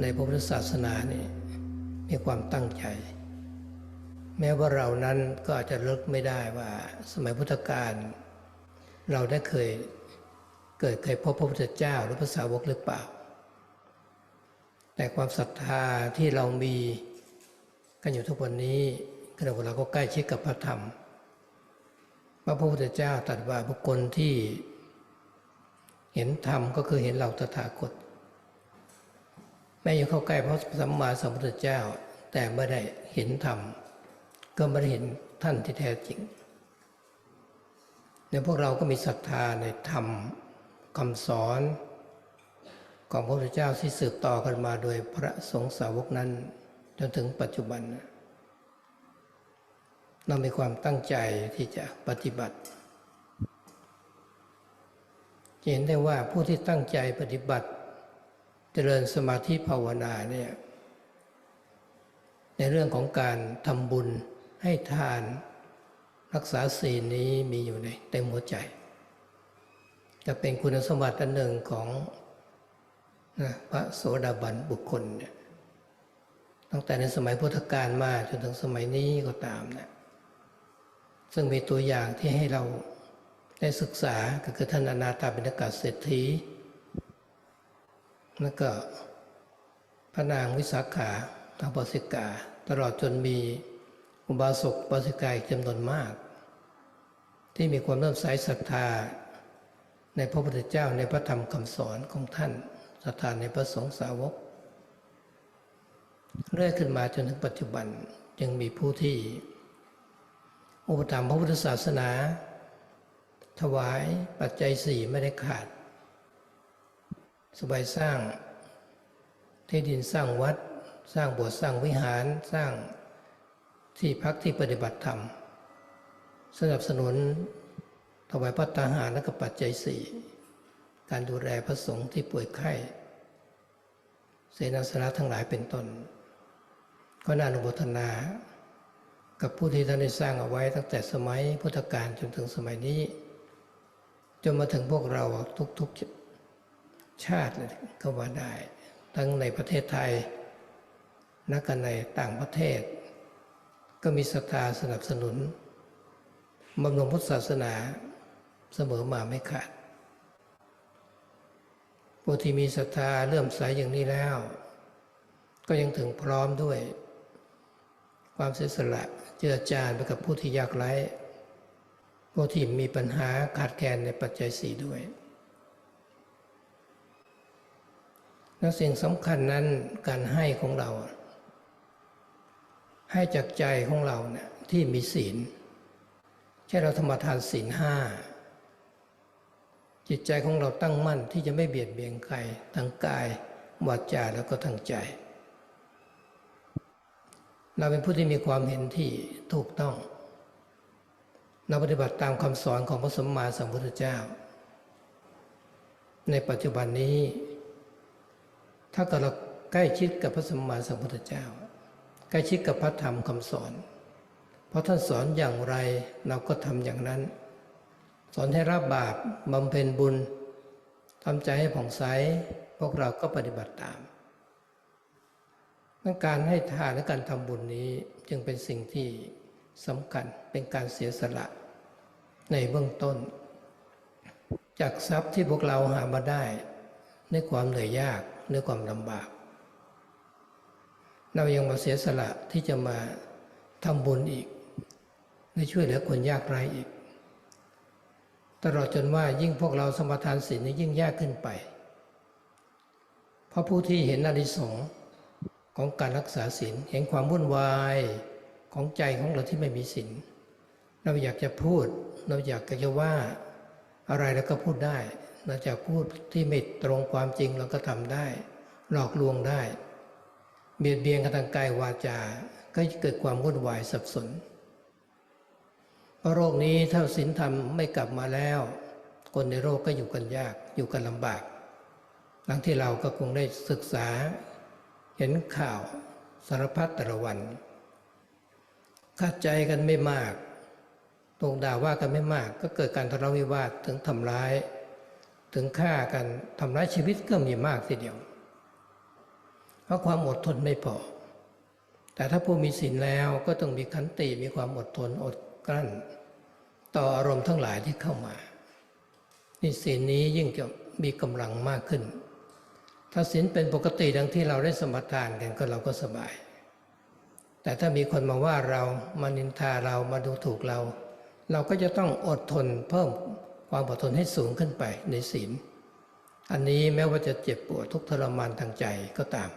ในพระพุทธศาสนานี่มีความตั้งใจ แม้ว่าเรานั้นก็อาจจะเลิกไม่ได้ว่าสมัยพุทธกาลเราได้เคยเกิดเคยพบพระพุทธเจ้าหรือพระสาวกหรือเปล่า แต่ความศรัทธาที่เรามีกันอยู่ทุกวันนี้ขณะเราก็ใกล้ชิดกับพระธรรมพระพุทธเจ้าตรัสว่าบุคคลที่เห็นธรรมก็คือเห็นเราตถาคต แม้ยังเข้าใกล้พระสัมมาสัมพุทธเจ้า แต่ไม่ได้เห็นธรรม ก็ไม่ได้เห็นท่านที่แท้จริงในพวกเราก็มีศรัทธาในธรรมคำสอนของพระพุทธเจ้าที่สืบต่อกันมาโดยพระสงฆ์สาวกนั้น จนถึงปัจจุบัน เรามีความตั้งใจที่จะปฏิบัติเห็นได้ว่าผู้ที่ตั้งใจปฏิบัติ เจริญสมาธิภาวนาเนี่ยในเรื่องของการทำบุญให้ทาน รักษาศีลนี้มีอยู่ในเต็มหัวใจ จะเป็นคุณสมบัติอันหนึ่งของนะพระโสดาบันบุคคลเนี่ยตั้งแต่ในสมัยพุทธกาลมาจนถึงสมัยนี้ก็ตามนะซึ่งมีตัวอย่างที่ให้เราได้ศึกษาก็คือท่านอนาถาบิณกาเศรษฐี แล้วก็พระนางวิสาขาทางปสิกา ตลอดจนมีอุบาสกปสิกาอีกจำนวนมาก ที่มีความเริ่มใสศรัทธา ในพระพุทธเจ้าในพระธรรมคำสอนของท่านศรัทธาในพระสงฆ์สาวก เรื่อยขึ้นมาจนถึงปัจจุบันยังมีผู้ที่อุปถัมภ์พระพุทธศาสนา ถวายปัจจัยสี่ไม่ได้ขาด สบายสร้างที่ดินสร้างวัด สร้างโบสถ์สร้างวิหารสร้างที่พักที่ปฏิบัติธรรม สนับสนุนถวายพระตาหารและก็ปัจจัยสี่การดูแลพระสงฆ์ที่ป่วยไข้เสนาสนะทั้งหลายเป็นต้น ก็น่าอนุโมทนา กับผู้ที่ท่านได้สร้างเอาไว้ตั้งแต่สมัยพุทธกาลจนถึงสมัยนี้ จนมาถึงพวกเราทุกๆ ชาติก็ว่าได้ ทั้งในประเทศไทยและกันในต่างประเทศ ก็มีศรัทธาสนับสนุนบำรุงพุทธศาสนาเสมอมาไม่ขาดผู้ที่มีศรัทธาเลื่อมใสอย่างนี้แล้ว ก็ยังถึงพร้อมด้วย ความเสียสละเจือจานไปกับผู้ที่ยากไร้ผู้ที่มีปัญหาขาดแคลนในปัจจัยสี่ด้วย และสิ่งสำคัญนั้นการให้ของเรา ให้จากใจของเราเนี่ยที่มีศีลใช่เราธรรมทานศีลห้าจิตใจของเราตั้งมั่นที่จะไม่เบียดเบียนใครทางกายวาจาแล้วก็ทางใจ เราเป็นผู้ที่มีความเห็นที่ถูกต้อง เราปฏิบัติตามคำสอนของพระสมมาสัมพุทธเจ้า ในปัจจุบันนี้ ถ้าเกิดเราใกล้ชิดกับพระสมมาสัมพุทธเจ้า ใกล้ชิดกับพระธรรมคำสอน เพราะท่านสอนอย่างไรเราก็ทำอย่างนั้น สอนให้รับบาปบำเพ็ญบุญทำใจให้ผ่องใสพวกเราก็ปฏิบัติตามดังการให้ทานและการทำบุญนี้จึงเป็นสิ่งที่สำคัญเป็นการเสียสละในเบื้องต้น จากทรัพย์ที่พวกเราหามาได้ในความเหนื่อยยาก ในความลำบาก เรายังมาเสียสละที่จะมาทำบุญอีกในช่วยเหลือคนยากไร้อีก ตลอดจนว่ายิ่งพวกเราสมทานศีลนี้ยิ่งยากขึ้นไป เพราะผู้ที่เห็นอนิสงของการรักษาศีลเห็นความวุ่นวายของใจของเราที่ไม่มีศีลเราอยากจะพูด เราอยากจะว่าอะไรแล้วก็พูดได้ เราจะพูดที่ไม่ตรงความจริงเราก็ทำได้ หลอกลวงได้ เบียดเบียนกันทางกายวาจา ก็เกิดความวุ่นวายสับสนเพราะโรคนี้ถ้าศีลธรรมไม่กลับมาแล้ว คนในโรคก็อยู่กันยากอยู่กันลำบาก หลังที่เราก็คงได้ศึกษา เห็นข่าวสารพัดแต่ละวันขัดใจกันไม่มาก ตรงด่าว่ากันไม่มาก ก็เกิดการทะเลาะวิวาทถึงทำร้าย ถึงฆ่ากันทำร้ายชีวิตก็มีมากทีเดียว เพราะความอดทนไม่พอ แต่ถ้าผู้มีศีลแล้วก็ต้องมีขันติมีความอดทนอดกลั้น ต่ออารมณ์ทั้งหลายที่เข้ามานี่ศีลนี้ยิ่งจะมีกำลังมากขึ้น ถ้าศีลเป็นปกติดังที่เราได้สมทานกันก็เราก็สบาย แต่ถ้ามีคนมาว่าเรามานินทาเรามาดูถูกเรา เราก็จะต้องอดทนเพิ่ม ความอดทนให้สูงขึ้นไปในศีล อันนี้แม้ว่าจะเจ็บปวดทุกทรมานทางใจก็ตาม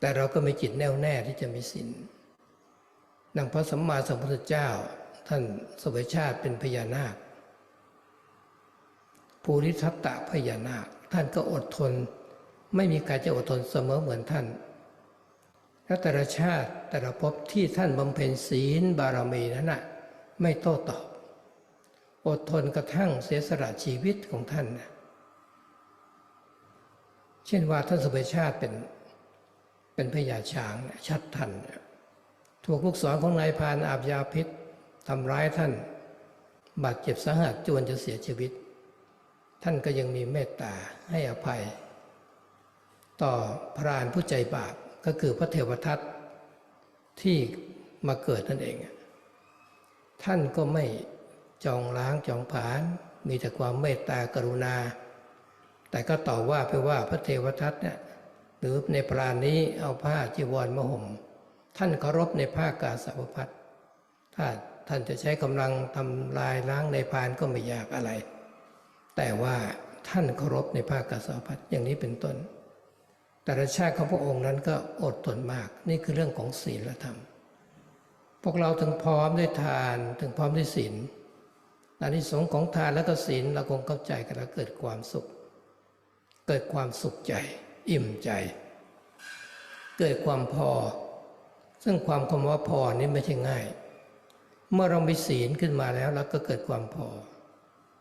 แต่เราก็มีจิตแน่วแน่ที่จะมีศีลดังพระสัมมาสัมพุทธเจ้า ท่านสวยชาติเป็นพญานาค ภูริทัตตะพญานาค ท่านก็อดทน ไม่มีใครจะอดทนเสมอเหมือนท่านและแต่ละชาติแต่ละภพที่ท่านบำเพ็ญศีลบารมีนั้นนะไม่โต้ตอบ อดทนกระทั่งเสียสละชีวิตของท่านนะเช่นว่าท่านสมัยชาติเป็นเป็นพญาช้างชัดทัน ถูกลูกศรของนายพานอาบยาพิษทำร้ายท่าน บาดเจ็บสาหัสจวนจะเสียชีวิต ท่านก็ยังมีเมตตาให้อภัย ต่อพรานผู้ใจบาปก็คือพระเทวทัตที่มาเกิดนั่นเอง ท่านก็ไม่ จองล้างจองผาน มีแต่ความเมตตากรุณา แต่ก็ต่อว่าไปว่าพระเทวทัตเนี่ยหรือในปราณนี้เอาผ้าจีวรมาห่ม ท่านเคารพในผ้ากาสาวพัดถ้าท่านจะใช้กำลังทำลายล้างในพานก็ไม่ยากอะไร แต่ว่าท่านเคารพในผ้ากาสาวพัดอย่างนี้เป็นต้น แต่ละชาติของพระองค์นั้นก็อดทนมาก นี่คือเรื่องของศีลธรรม พวกเราถึงพร้อมด้วยทานถึงพร้อมด้วยศีล อานิสงส์ของทานและก็ศีลเราคงเข้าใจกันแล้วเกิดความสุข เกิดความสุขใจ อิ่มใจ เกิดความพอ ซึ่งความคำว่าพอนี่ไม่ใช่ง่าย เมื่อเรามีศีลขึ้นมาแล้วเราก็เกิดความพอ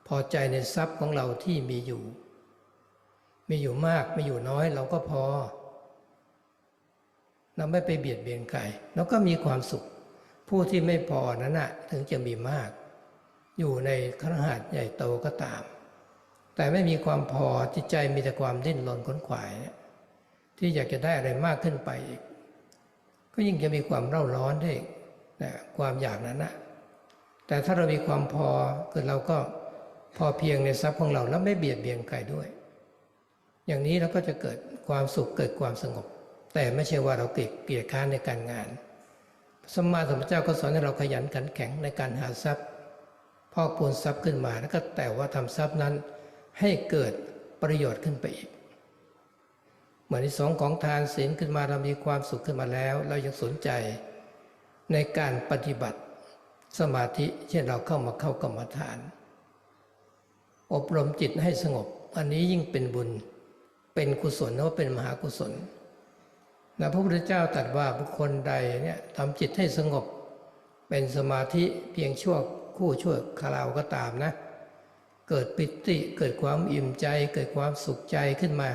พอใจในทรัพย์ของเราที่มีอยู่ มีอยู่มากมีอยู่น้อยเราก็พอ เราไม่ไปเบียดเบียนใครเราก็มีความสุข ผู้ที่ไม่พอนั้นนะถึงจะมีมาก อยู่ในครหัสใหญ่โตก็ตาม แต่ไม่มีความพอจิตใจมีแต่ความดิ้นรนขนขวายเนี่ยที่อยากจะได้อะไรมากขึ้นไปอีก ก็ยิ่งจะมีความเร่าร้อนได้วยนะความอยากนั้นนะแต่ถ้าเรามีความพอคือเราก็พอเพียงในทรัพย์ของเราแล้วไม่เบียดเบียนใครด้วย อย่างนี้เราก็จะเกิดความสุขเกิดความสงบ แต่ไม่ใช่ว่าเราเกลียดเกลียดค้านในการงานสมมาสมพุทธเจ้าก็สอนให้เราขยันขันแข็งในการหาทรัพย์ พอกพูนทรัพย์ขึ้นมาแล้วก็แต่ว่าทำทรัพย์นั้นให้เกิดประโยชน์ขึ้นไปอีกเหมือนที่สองของทานศีลขึ้นมาเรามีความสุขขึ้นมาแล้ว เรายังสนใจในการปฏิบัติสมาธิเช่นเราเข้ามาเข้ากรรมฐาน อบรมจิตให้สงบ อันนี้ยิ่งเป็นบุญเป็นกุศลนะว่าเป็นมหากุศลนะพระพุทธเจ้าตรัสว่าบุคคลใดเนี่ยทำจิตให้สงบ เป็นสมาธิเพียงชั่ว คู่ชั่วคราวก็ตามนะ เกิดปิติเกิดความอิ่มใจ เกิดความสุขใจขึ้นมา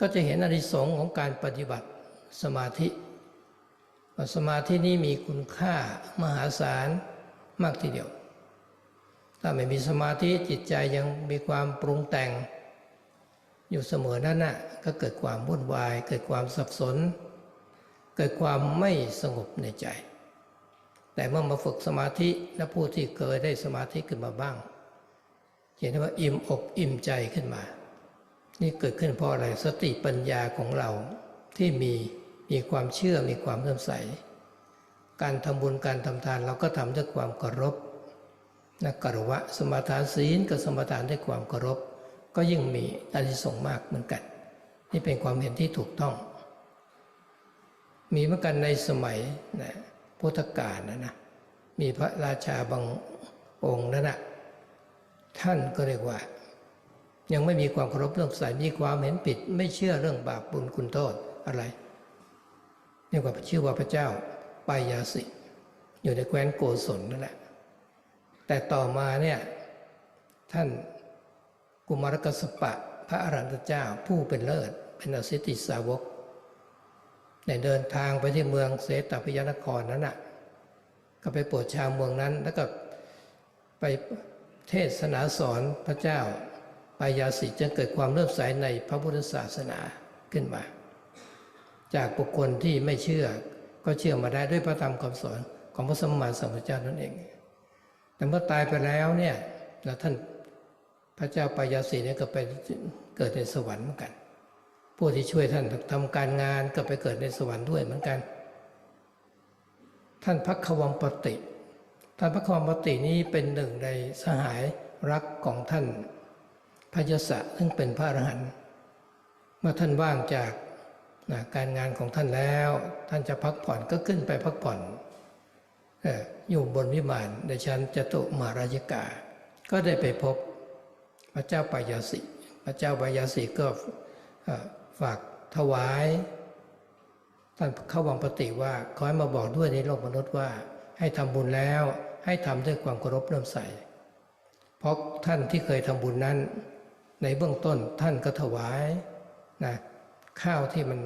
ก็จะเห็นอนิสงของการปฏิบัติสมาธิ สมาธินี้มีคุณค่ามหาศาลมากทีเดียว ถ้าไม่มีสมาธิจิตใจยังมีความปรุงแต่ง อยู่เสมอนั่นน่ะก็เกิดความวุ่นวาย เกิดความสับสน เกิดความไม่สงบในใจ แต่เมื่อมาฝึกสมาธิและผู้ที่เคยได้สมาธิขึ้นมาบ้างเห็นว่าอิ่มอกอิ่มใจขึ้นมา นี่เกิดขึ้นเพราะอะไรสติปัญญาของเราที่มีมีความเชื่อมีความเลื่อมใส การทำบุญการทำทานเราก็ทำด้วยความเคารพนะกรวะสมาทานศีลกับสมาทานด้วยความเคารพ ก็ยิ่งมีอานิสงส์มากเหมือนกัน นี่เป็นความเห็นที่ถูกต้อง มีเหมือนกันในสมัยนะ พุทธกาลนะนะมีพระราชาบางองค์นั่นนะท่านก็เรียกว่า ยังไม่มีความเคารพเรื่องใสมีความเห็นผิด ไม่เชื่อเรื่องบาปบุญคุณโทษอะไรเรียกว่าชื่อว่าพระเจ้าปายาสิอยู่ในแคว้นโกศลนั่นแหละแต่ต่อมาเนี่ยท่านกุมารกสปะ พระอรันตเจ้าผู้เป็นเลิศ เป็นอสิติสาวก ในเดินทางไปที่เมืองเสตพิยนครนั้นน่ะก็ไปโปรดชาวเมืองนั้น แล้วก็ไปเทศนาสอนพระเจ้าปายาสิจึงเกิดความเลื่อมใสในพระพุทธศาสนาขึ้นมา จากบุคคลที่ไม่เชื่อก็เชื่อมาได้ด้วยพระธรรมคำสอนของพระสมมาสัมพุทธเจ้านั่นเอง แต่เมื่อตายไปแล้วเนี่ยท่านพระเจ้าปายาสีเนี่ยก็ไปเกิดในสวรรค์เหมือนกัน ผู้ที่ช่วยท่านทำการงานก็ไปเกิดในสวรรค์ด้วยเหมือนกัน ท่านพักขวังปติ ท่านพักขวังปตินี้เป็นหนึ่งในสหายรักของท่านพระยศะซึ่งเป็นพระอรหันต์เมื่อท่านว่างจากนะการงานของท่านแล้ว ท่านจะพักผ่อนก็ขึ้นไปพักผ่อนออยู่บนวิมานในชั้นจตุมาราชิกา ก็ได้ไปพบพระเจ้าปายาสิ พระเจ้าปายาสิก็ ฝากถวายท่านเข้าวังปฏิว่าขอให้มาบอกด้วยในโลกมนุษย์ว่า ให้ทำบุญแล้วให้ทำด้วยความเคารพเริ่มใส่เพราะท่านที่เคยทำบุญนั้น ในเบื้องต้นท่านก็ถวายนะข้าวที่มัน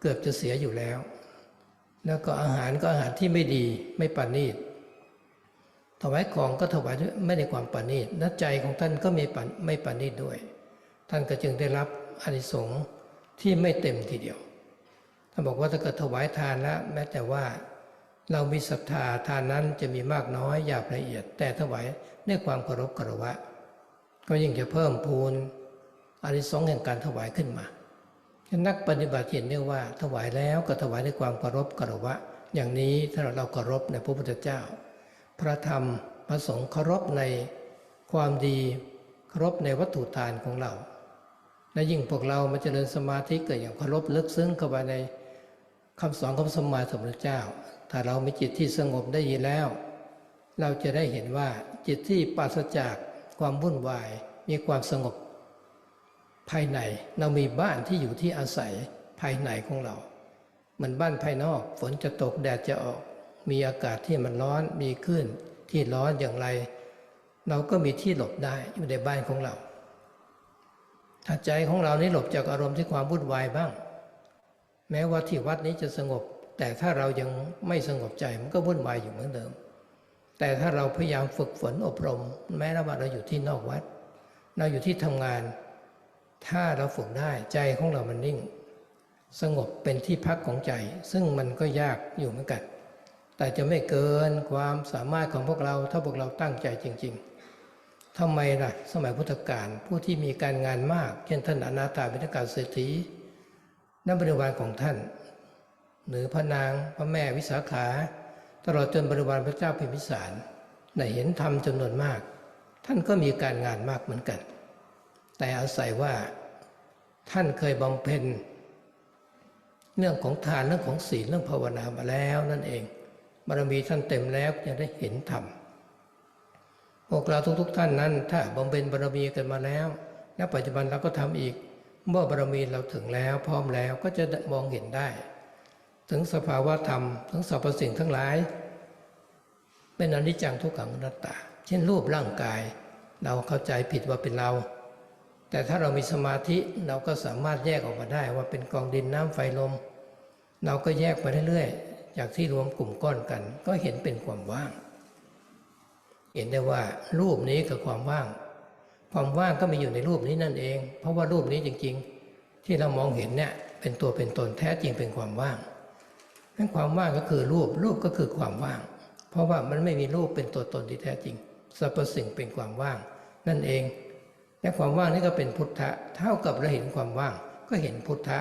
เกือบจะเสียอยู่แล้ว แล้วก็อาหารก็อาหารที่ไม่ดีไม่ปานีตถวายของก็ถวายด้วยไม่ได้ความปานีตและใจของท่านก็ไม่ปานไม่ปานีตด้วย ท่านก็จึงได้รับอานิสงส์ ที่ไม่เต็มทีเดียวท่านบอกว่าถ้าเกิดถวายทานแล้วแม้แต่ว่าเรามีศรัทธาทานนั้นจะมีมากน้อยหยาบละเอียด แต่ถวายด้วยความเคารพกรวะ ก็ยิ่งจะเพิ่มพูนอานิสงแห่งการถวายขึ้นมานักปฏิบัติเห็นได้ว่าถวายแล้วก็ถวายด้วยความเคารพกรวะ อย่างนี้ถ้าเราเคารพในพระพุทธเจ้า พระธรรมพระสงฆ์เคารพในความดีเคารพในวัตถุทานของเรา และยิ่งพวกเรามาเจริญสมาธิเกิดอย่างเคารพลึกซึ้งเข้าไปในคำสอนของสมมาสมพุทธเจ้า ถ้าเรามีจิตที่สงบได้ยินแล้ว เราจะได้เห็นว่าจิตที่ปราศจากความวุ่นวายมีความสงบ ภายในเรามีบ้านที่อยู่ที่อาศัยภายในของเราเหมือนบ้านภายนอกฝนจะตกแดดจะออก มีอากาศที่มันร้อนมีคลื่นที่ร้อนอย่างไร เราก็มีที่หลบได้อยู่ในบ้านของเรา ถ้าใจของเรานี้หลบจากอารมณ์ที่ความวุ่นวายบ้าง แม้ว่าที่วัดนี้จะสงบ แต่ถ้าเรายังไม่สงบใจมันก็วุ่นวายอยู่เหมือนเดิม แต่ถ้าเราพยายามฝึกฝนอบรม แม้ว่าเราอยู่ที่นอกวัด เราอยู่ที่ทำงาน ถ้าเราฝึกได้ใจของเรามันนิ่ง สงบเป็นที่พักของใจ ซึ่งมันก็ยากอยู่เหมือนกัน แต่จะไม่เกินความสามารถของพวกเราถ้าพวกเราตั้งใจจริง ๆ ทำไมล่ะ สมัยพุทธกาลผู้ที่มีการงานมาก เช่นท่านอนาถาบิณกาเศรษฐีนับริวารของท่าน หรือพระนางพระแม่วิสาขา ตลอดจนบริวารพระเจ้าพิมพิสารได้เห็นธรรมจำนวนมาก ท่านก็มีการงานมากเหมือนกัน แต่อาศัยว่า ท่านเคยบำเพ็ญเรื่องของทานเรื่องของศีลเรื่องภาวนามาแล้วนั่นเองบารมีท่านเต็มแล้วจะได้เห็นธรรม พวกเราทุกๆทท่านนั้น ถ้าบำเพ็ญบารมีกันมาแล้วและปัจจุบันเราก็ทำอีก เมื่อบารมีเราถึงแล้วพร้อมแล้วก็จะมองเห็นได้ ถึงสภาวะธรรมถึงสรรพสิ่งทั้งหลาย เป็นอนิจจังทุกขังอนัตตา เช่นรูปร่างกาย เราเข้าใจผิดว่าเป็นเรา แต่ถ้าเรามีสมาธิเราก็สามารถแยกออกมาได้ว่าเป็นกองดินน้ำไฟลม เราก็แยกไปเรื่อยๆจากที่รวมกลุ่มก้อนกัน ก็เห็นเป็นความว่าง เห็นได้ว่ารูปนี้คือความว่าง ความว่างก็มีอยู่ในรูปนี้นั่นเอง เพราะว่ารูปนี้จริง ๆ ที่เรามองเห็นเนี่ยเป็นตัวเป็นตนแท้จริงเป็นความว่างนั้นความว่างก็คือรูปรูปก็คือความว่าง เพราะว่ามันไม่มีรูปเป็นตัวตนที่แท้จริงสรรพสิ่งเป็นความว่าง นั่นเองและความว่างนี่ก็เป็นพุทธะเท่ากับเราเห็นความว่างก็เห็นพุทธะ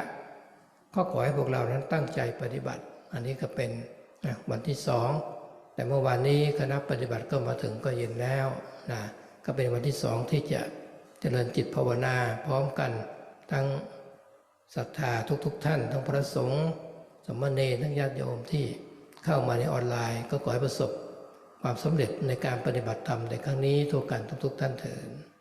ก็ขอให้พวกเรานั้นตั้งใจปฏิบัติ อันนี้ก็เป็นวันที่สอง แต่เมื่อวานนี้คณะปฏิบัติก็มาถึงก็เย็นแล้วนะก็เป็นวันที่สองที่จะเจริญจิตภาวนาพร้อมกันทั้งศรัทธาทุกๆทท่าน ทั้งพระสงฆ์สมณีทั้งญาติโยมที่เข้ามาในออนไลน์ ก็ขอให้ประสบความสำเร็จในการปฏิบัติธรรมในครั้งนี้ทุกกันทุกๆท่านเถิด